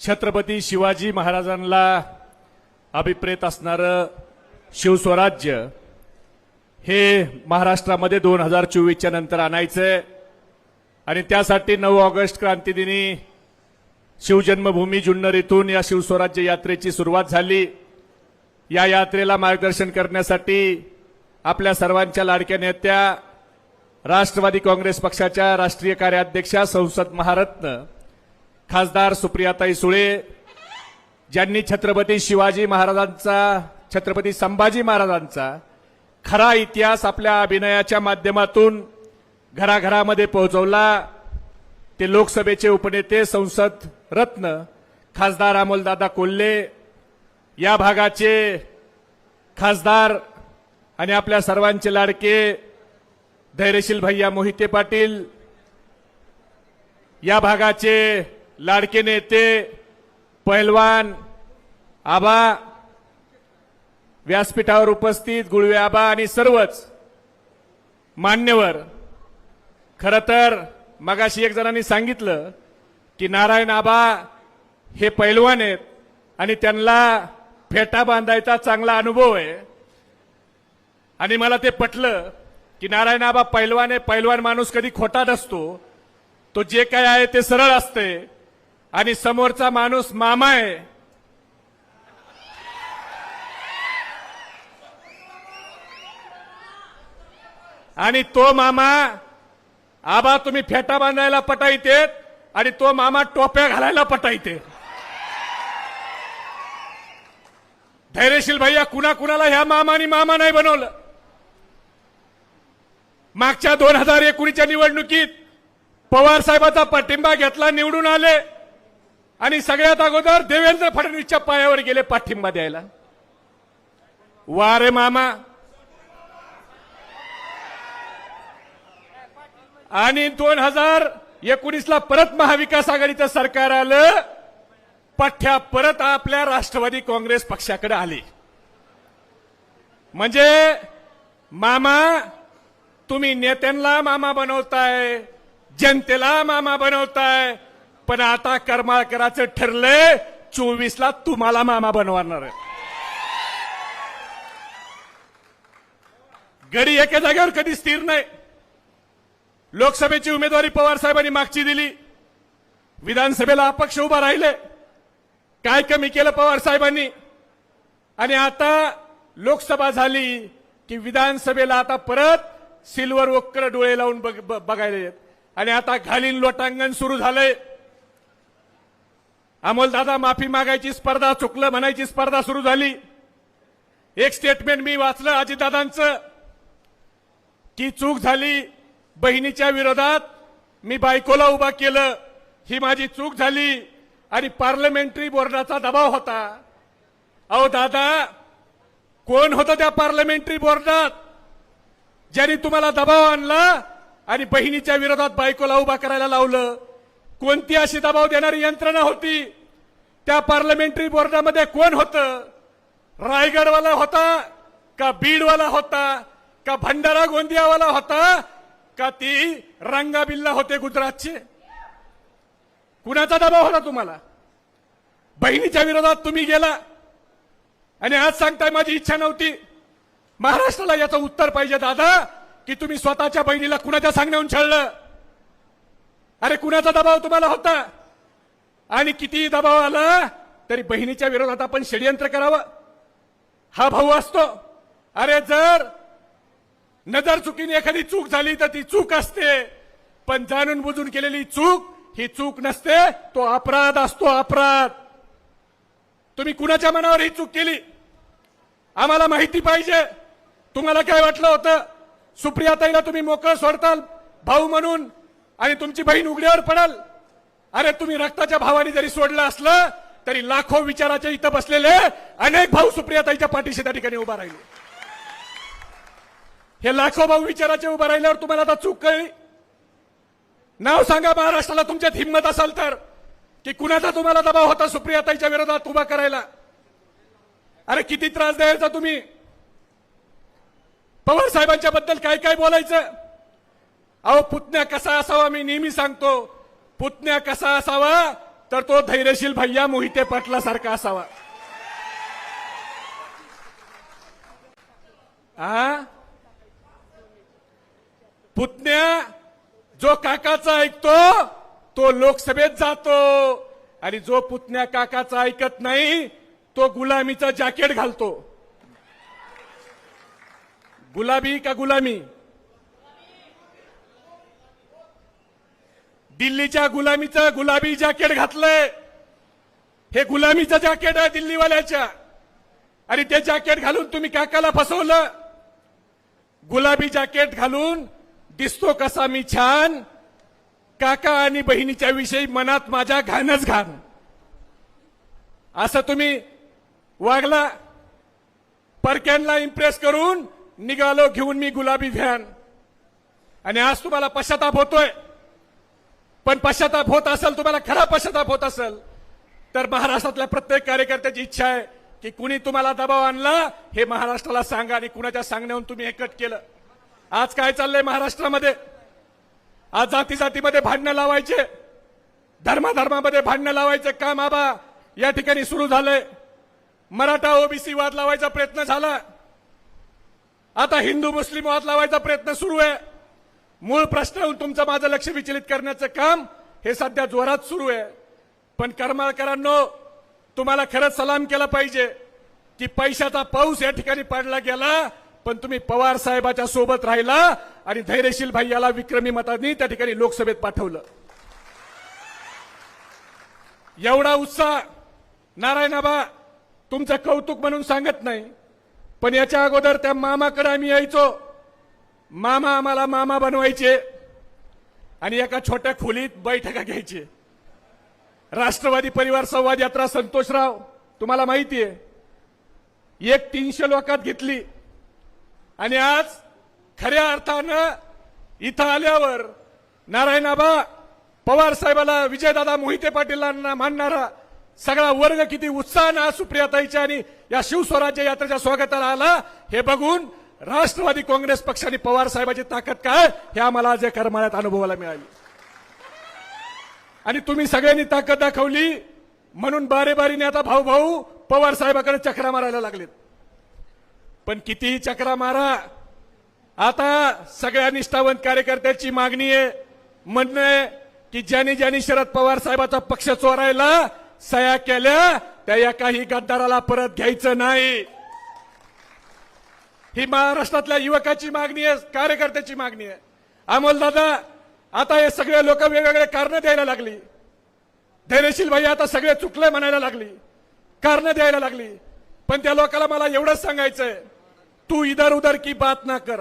छत्रपती शिवाजी महाराजांना अभिप्रेत असणारं शिवस्वराज्य हे महाराष्ट्रामध्ये दोन हजार चोवीसच्या नंतर आणायचं आणि त्यासाठी नऊ ऑगस्ट क्रांतीदिनी शिवजन्मभूमी जुन्नर इथून या शिवस्वराज्य यात्रेची सुरुवात झाली. या यात्रेला मार्गदर्शन करण्यासाठी आपल्या सर्वांच्या लाडक्या नेत्या राष्ट्रवादी काँग्रेस पक्षाच्या राष्ट्रीय कार्याध्यक्षा संसद महारत्न खासदार सुप्रियाताई सुळे ज्यांनी छत्रपती शिवाजी महाराजांचा छत्रपती संभाजी महाराजांचा खरा इतिहास आपल्या अभिनयाच्या माध्यमातून घराघरामध्ये पोहोचवला. ते लोकसभेचे उपनेते संसद रत्न खासदार अमोलदादा कोल्हे या भागाचे खासदार आणि आपल्या सर्वांचे लाडके धैर्यशील भैया मोहिते पाटील या भागाचे लाडके नेते पैलवान आबा व्यासपीठावर उपस्थित गुळवे आबा आणि सर्वच मान्यवर. खर तर मगाशी एक जणांनी सांगितलं की नारायण आबा हे पैलवान आहेत आणि त्यांना फेटा बांधायचा चांगला अनुभव आहे. आणि मला ते पटलं की नारायण आबा पैलवान आहे पैलवान माणूस कधी खोटा नसतो तो जे काय आहे ते सरळ असते. आणि समोरचा माणूस मामा आहे. आणि तो मामा आबा तुम्ही फेटा बांधायला पटायतेत आणि तो मामा टोप्या घालायला पटायते धैर्यशील भैया कुणा कुणाला ह्या मामानी मामा नाही बनवलं? मागच्या दोन हजार एकोणीसच्या निवडणुकीत पवार साहेबाचा पाठिंबा घेतला निवडून आले. आणि सगळ्यात अगोदर देवेंद्र फडणवीसच्या पायावर गेले पाठिंबा द्यायला. वा रे मामा. आणि दोन हजार एकोणीसला परत महाविकास आघाडीचं सरकार आलं पठ्ठ्या परत आपल्या राष्ट्रवादी काँग्रेस पक्षाकडे आले. म्हणजे मामा तुम्ही नेत्यांना मामा बनवताय जनतेला मामा बनवताय पण आता कर्माकराचं ठरलंय चोवीसला तुम्हाला मामा बनवणार घरी गडी एका जागेवर कधी स्थिर नाही. लोकसभेची उमेदवारी पवार साहेबांनी मागची दिली. विधानसभेला अपक्ष उभा राहिले. काय कमी केलं पवार साहेबांनी? आणि आता लोकसभा झाली की विधानसभेला आता परत सिल्वर वक्र डोळे लावून बघ- ब- बघायला येत. आणि आता घालीन लोटांगण सुरू झालंय. अमोलदादा माफी मागायची स्पर्धा चुकलं म्हणायची स्पर्धा सुरू झाली. एक स्टेटमेंट मी वाचलं अजितदादांचं की चूक झाली बहिणीच्या विरोधात मी बायकोला उभा केलं ही माझी चूक झाली आणि पार्लमेंटरी बोर्डाचा दबाव होता. अहो दादा कोण होतं त्या पार्लमेंटरी बोर्डात? ज्यांनी तुम्हाला दबाव आणला आणि बहिणीच्या विरोधात बायकोला उभा करायला लावलं. कोणती अशी दबाव देणारी यंत्रणा होती? त्या पार्लमेंटरी बोर्डामध्ये कोण होतं? रायगडवाला होता का बीडवाला होता? का भंडारा गोंदियावाला होता? का ती रंगाबिल्ला होते गुजरातचे? कुणाचा दबाव होता तुम्हाला? बहिणीच्या विरोधात तुम्ही गेला. आणि आज सांगताय माझी इच्छा नव्हती. महाराष्ट्राला याचं उत्तर पाहिजे दादा की तुम्ही स्वतःच्या बहिणीला कुणाच्या सांगण्याहून छळलं? अरे कुणाचा दबाव तुम्हाला होता? आणि कितीही दबाव आला तरी बहिणीच्या विरोधात आपण षडयंत्र करावं. हा भाऊ असतो. अरे जर नजर चुकीने एखादी चूक झाली तर ती चूक असते. पण जाणून बुजून केलेली चूक ही चूक नसते. तो अपराध असतो अपराध. तुम्ही कुणाच्या मनावर ही चूक केली? आम्हाला माहिती पाहिजे. तुम्हाला काय वाटलं होतं? सुप्रियाताईला तुम्ही मोकळं सोडताल? भाऊ म्हणून आणि तुमची बहीण उघड्यावर पडाल. अरे तुम्ही रक्ताच्या भावाने जरी सोडलं असलं तरी लाखो विचाराच्या इथं बसलेले अनेक भाऊ सुप्रियाताईच्या पाठीशी त्या ठिकाणी उभा राहिले. हे लाखो भाऊ विचाराचे उभा राहिल्यावर तुम्हाला आता चूक कळली. नाव सांगा महाराष्ट्राला तुमच्यात हिंमत असाल तर. की कुणाचा तुम्हाला दबाव होता सुप्रियाताईच्या विरोधात उभा करायला? अरे किती त्रास द्यायचा तुम्ही? पवार साहेबांच्या बद्दल काय काय बोलायचं? अहो पुतण्या कसा असावा मी नेहमी सांगतो. पुतण्या कसा असावा तर तो धैर्यशील भैया मोहिते पाटलासारखा असावा. आ? पुतण्या जो काकाचा ऐकतो तो लोकसभेत जातो. आणि जो पुतण्या काकाचा ऐकत नाही तो गुलामीचा जॅकेट घालतो. गुलाबी का गुलामी? दिल्लीच्या गुलामीचं गुलाबी जॅकेट घातलंय. हे गुलामीचं जॅकेट आहे दिल्लीवाल्याच्या. आणि ते जॅकेट घालून तुम्ही काकाला फसवलं. गुलाबी जॅकेट घालून दिसतो कसा मी छान. काका आणि बहिणीच्या विषयी मनात माझ्या घाणच घाण. असं तुम्ही वागला. परक्यांना इम्प्रेस करून निघालो घेऊन मी गुलाबी व्हॅन. आणि आज तुम्हाला पश्चाताप होतोय. पण पश्चाताप होत असेल तुम्हाला खरा पश्चाताप होत असेल तर महाराष्ट्रातल्या प्रत्येक कार्यकर्त्याची इच्छा आहे की कुणी तुम्हाला दबाव आणला हे महाराष्ट्राला सांगा आणि कुणाच्या सांगण्याहून तुम्ही हे कट केलं. आज काय चाललंय महाराष्ट्रामध्ये? आज जाती जातीमध्ये भांडणं लावायचे. धर्माधर्मामध्ये भांडणं लावायचं. काम आबा या ठिकाणी सुरू झालंय. मराठा ओबीसी वाद लावायचा प्रयत्न झाला. आता हिंदू मुस्लिम वाद लावायचा प्रयत्न सुरू आहे. मूळ प्रश्न तुमचं माझं लक्ष विचलित करण्याचं काम हे सध्या जोरात सुरू आहे. पण करमाळकरांनो तुम्हाला खरंच सलाम केला पाहिजे की पैशाचा पाऊस या ठिकाणी पडला गेला पण तुम्ही पवार साहेबाच्या सोबत राहिला आणि धैर्यशील भाई विक्रमी मतांनी त्या ठिकाणी लोकसभेत पाठवलं. एवढा उत्साह नारायणाबा तुमचं कौतुक म्हणून सांगत नाही पण याच्या अगोदर त्या मामाकडे आम्ही यायचो. मामा आम्हाला मामा बनवायचे आणि एका छोट्या खोलीत बैठका घ्यायचे. राष्ट्रवादी परिवार संवाद यात्रा संतोषराव तुम्हाला माहिती आहे एक तीनशे लोकात घेतली. आणि आज खऱ्या अर्थानं इथं आल्यावर नारायणाबा पवार साहेबाला विजयदादा मोहिते पाटीलांना मानणारा सगळा वर्ग किती उत्साहानं आज सुप्रियाताईच्या आणि या शिवस्वराज्य यात्रेच्या स्वागताला आला हे बघून राष्ट्रवादी काँग्रेस पक्षाने पवार साहेबाची ताकद काय? हे आम्हाला आज या करमाळ्यात अनुभवाला मिळाली. आणि तुम्ही सगळ्यांनी ताकद दाखवली. म्हणून बारे बारीने आता भाऊ भाऊ पवार साहेबाकडे चक्रा मारायला लागलेत. पण कितीही चक्रा मारा आता सगळ्या निष्ठावंत कार्यकर्त्याची मागणी आहे. म्हणणं आहे की ज्यांनी ज्यांनी शरद पवार साहेबाचा पक्ष चोरायला सया केल्या त्या एकाही गद्दाराला परत घ्यायचं नाही. ही महाराष्ट्रातल्या युवकाची मागणी आहे कार्यकर्त्याची मागणी आहे. अमोल दादा आता हे सगळे लोक वेगवेगळे कारण द्यायला लागली. धैर्यशील भाई आता सगळे चुकले म्हणायला लागली. कारण द्यायला लागली. पण त्या लोकांना मला एवढंच सांगायचंय तू इधर उधर की बात ना कर.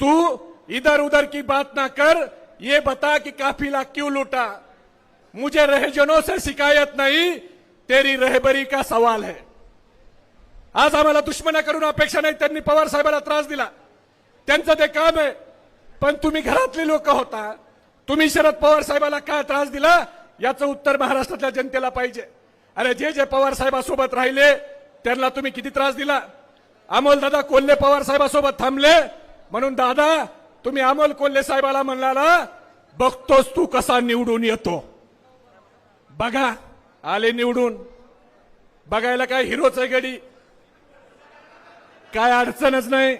तू इधर उधर की बात ना कर ये बता कि काफिला क्यों लूटा? मुझे रहजनों से शिकायत नहीं तेरी रहबरी का सवाल है। आज आम्हाला दुश्मना करून अपेक्षा नाही त्यांनी पवार साहेबाला त्रास दिला. त्यांचं ते काम आहे. पण तुम्ही घरातले लोक होता. तुम्ही शरद पवार साहेबाला काय त्रास दिला? याचं उत्तर महाराष्ट्रातल्या जनतेला पाहिजे. अरे जे जे पवार साहेबासोबत राहिले त्यांना तुम्ही किती त्रास दिला? अमोल दादा कोल्हे पवार साहेबासोबत थांबले. म्हणून दादा तुम्ही अमोल कोल्हे साहेबाला म्हणाला बघतोस तू कसा निवडून येतो. बघा आले निवडून. बघायला काय हिरोच आहे गडी. काय अडचणच नाही.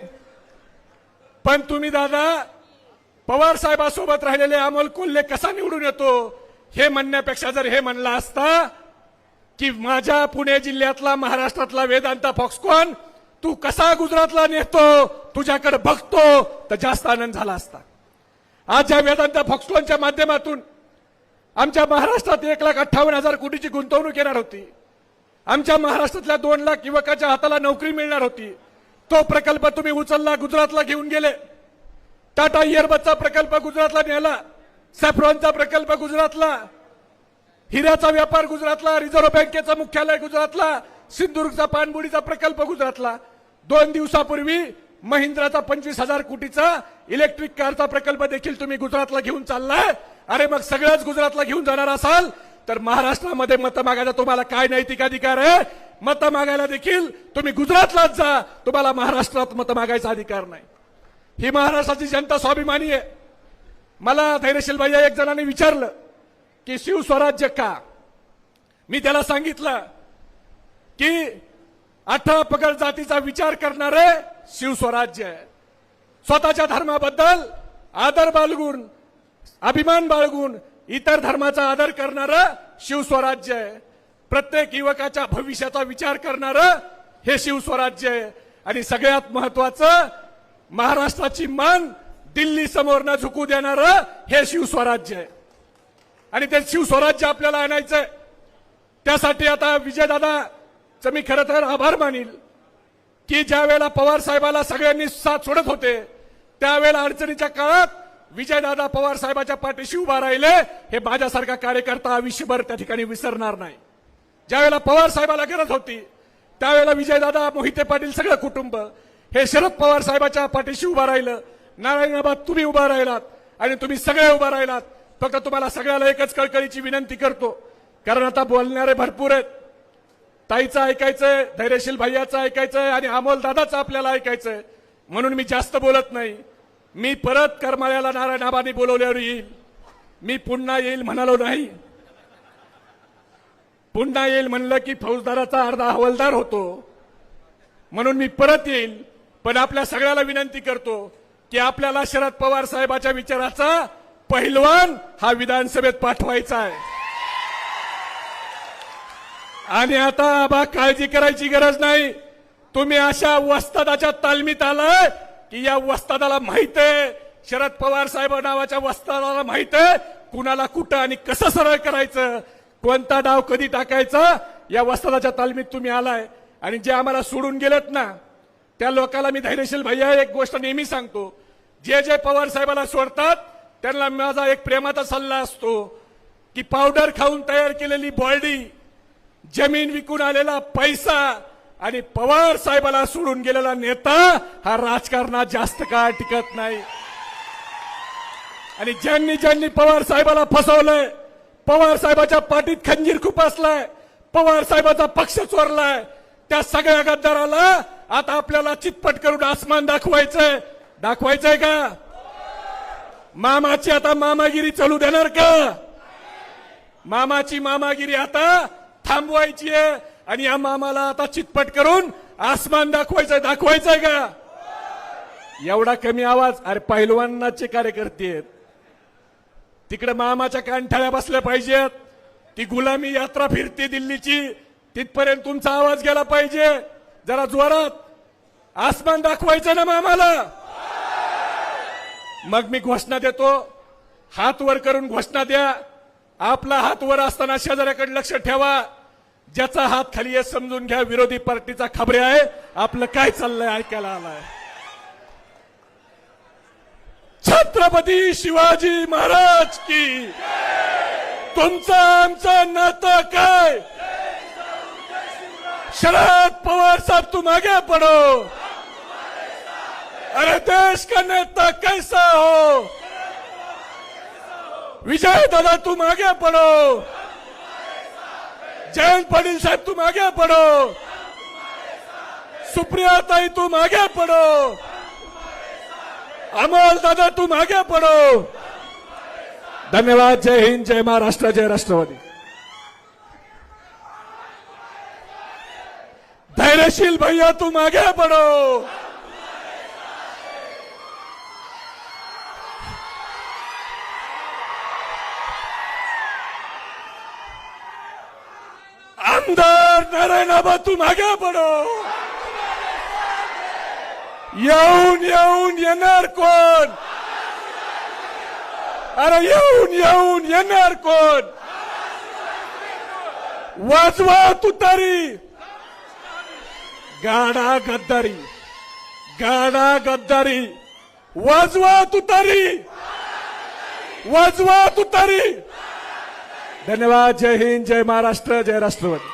पण तुम्ही दादा पवार साहेबासोबत राहिलेले अमोल कोल्हे कसा निवडून येतो हे म्हणण्यापेक्षा जर हे म्हणला असता की माझ्या पुणे जिल्ह्यातला महाराष्ट्रातला वेदांता फॉक्सकॉन तू कसा गुजरातला नेतो तुझ्याकडे बघतो तर जास्त आनंद झाला असता. आज ज्या वेदांता फॉक्सकॉनच्या माध्यमातून आमच्या महाराष्ट्रात एक लाख अठ्ठावन्न हजार कोटीची गुंतवणूक येणार होती. आमच्या महाराष्ट्रातल्या दोन लाख युवकाच्या हाताला नोकरी मिळणार होती. तो प्रकल्प तुम्ही उचलला गुजरातला घेऊन गेले. टाटा इयरबसचा प्रकल्प गुजरातला नेला सॅफ्रॉनचा प्रकल्प गुजरातला हिऱ्याचा व्यापार गुजरातला रिझर्व्ह बँकेचं मुख्यालय गुजरातला सिंधुदुर्गचा पाणबुडीचा प्रकल्प गुजरातला. दोन दिवसापूर्वी महिंद्राचा पंचवीस हजार कोटीचा इलेक्ट्रिक कारचा प्रकल्प देखील तुम्ही गुजरातला घेऊन चाललाय. अरे मग सगळंच गुजरातला घेऊन जाणार असाल? तर महाराष्ट्रामध्ये मतं मागायचा तुम्हाला काय नैतिक अधिकार आहे? मतं मागायला देखील तुम्ही गुजरातलाच जा. तुम्हाला महाराष्ट्रात मतं मागायचा अधिकार नाही. ही महाराष्ट्राची जनता स्वाभिमानी आहे. मला धैर्यशील भैया एक जणांनी विचारलं की शिवस्वराज्य का? मी त्याला सांगितलं की अठरा पगड जातीचा विचार करणारे शिवस्वराज्य आहे. स्वतःच्या धर्माबद्दल आदर बाळगून अभिमान बाळगून इतर धर्माचा आदर करणारं शिवस्वराज्य आहे. प्रत्येक युवकाच्या भविष्याचा विचार करणारं हे शिवस्वराज्य आहे. आणि सगळ्यात महत्वाचं महाराष्ट्राची मान दिल्ली समोर न झुकू देणारं हे शिवस्वराज्य आहे. आणि ते शिवस्वराज्य आपल्याला आणायचंय. त्यासाठी आता विजयदादाचं मी खरं तर आभार मानील की ज्या वेळेला पवार साहेबाला सगळ्यांनी साथ सोडत होते त्यावेळेला अडचणीच्या काळात विजयदादा पवार साहेबाच्या पाठीशी उभा राहिले हे माझ्यासारखा कार्यकर्ता आयुष्यभर त्या ठिकाणी विसरणार नाही. ज्यावेळेला पवार साहेबाला गरज होती त्यावेळेला विजयदादा मोहिते पाटील सगळं कुटुंब हे शरद पवार साहेबाच्या पाठीशी उभं राहिलं. नारायणाबाद तुम्ही उभा राहिलात आणि तुम्ही सगळे उभा राहिलात. फक्त तुम्हाला सगळ्याला एकच कळकळीची विनंती करतो. कारण आता बोलणारे भरपूर आहेत. ताईचं ऐकायचंय धैर्यशील भैयाचं ऐकायचंय आणि अमोल दादाचं आपल्याला ऐकायचंय. म्हणून मी जास्त बोलत नाही. मी परत करमाळ्याला नारायणाबानी बोलवल्यावर येईल. मी पुन्हा येईल म्हणालो नाही. पुन्हा येईल म्हणलं की फौजदाराचा अर्धा हवालदार होतो. म्हणून मी परत येईल पण आपल्या सगळ्याला विनंती करतो की आपल्याला शरद पवार साहेबाच्या विचाराचा पहिलवान हा विधानसभेत पाठवायचा आहे. आणि आता आबा काळजी करायची गरज नाही. तुम्ही अशा वस्तादाच्या तालमीत आलाय की या वस्तादाला माहीत आहे. शरद पवार साहेब नावाच्या वस्तादाला माहीत आहे कुणाला कुठं आणि कसं सरळ करायचं. कोणता डाव कधी टाकायचा? या वस्तादाच्या तालमीत तुम्ही आलाय. आणि जे आम्हाला सोडून गेलेत ना त्या लोकांना मी धैर्यशील भैया एक गोष्ट नेहमी सांगतो. जे जे पवार साहेबाला सोडतात त्यांना माझा एक प्रेमाचा सल्ला असतो की पावडर खाऊन तयार केलेली बॉडी जमीन विकून आलेला पैसा आणि पवार साहेबाला सोडून गेलेला नेता हा राजकारणात जास्त काळ टिकत नाही. आणि ज्यांनी ज्यांनी पवार साहेबाला फसवलंय पवार साहेबाच्या पाठीत खंजीर खुपसलाय पवार साहेबाचा पक्ष चोरलाय. त्या सगळ्या गद्दाराला आता आपल्याला चितपट करून आसमान दाखवायचंय. दाखवायचंय का? मामाची आता मामागिरी चालू देणार का? मामाची मामागिरी आता थांबवायची आहे. आणि या मामाला आता चितपट करून आसमान दाखवायचंय. दाखवायचंय का? एवढा कमी आवाज. अरे पहिलवानाचे कार्यकर्ते आहेत. तिकडे मामाच्या कांठाळ्या बसल्या पाहिजेत. ती गुलामी यात्रा फिरते दिल्लीची. तिथपर्यंत तुमचा आवाज गेला पाहिजे. जरा जोरात. आसमान दाखवायचं ना मामाला? मग मी घोषणा देतो. हात वर करून घोषणा द्या. आपला हात वर असताना शेजाऱ्याकडे लक्ष ठेवा. ज्याचा हात खाली आहे समजून घ्या. विरोधी पार्टीचा खबरे आहे. आपलं काय चाललंय? ऐकायला आलाय. छत्रपती शिवाजी महाराज की. तुमचा आमचा नातं काय? शरद पवार साहब तुम आगे पढ़ो अरे देश का नेता कैसा हो? विजय दादा तुम आगे पढ़ो जयंत पाटिल साहब तुम आगे पढ़ो सुप्रिया ताई तुम आगे पढ़ो अमोल दादा तू मागे पडो. धन्यवाद जय हिंद जय महाराष्ट्र जय राष्ट्रवादी. धैर्यशील भैया तू मागे पडो. आमदार नारायणाबा तू मागे पडो. येऊन येऊन येणार कोण अरे येऊन येऊन येणार कोण वाजवा तुतारी गाडा गद्दारी गाडा गद्दारी वाजवा तुतारी वाजवा तुतारी धन्यवाद जय हिंद जय महाराष्ट्र जय राष्ट्रवादी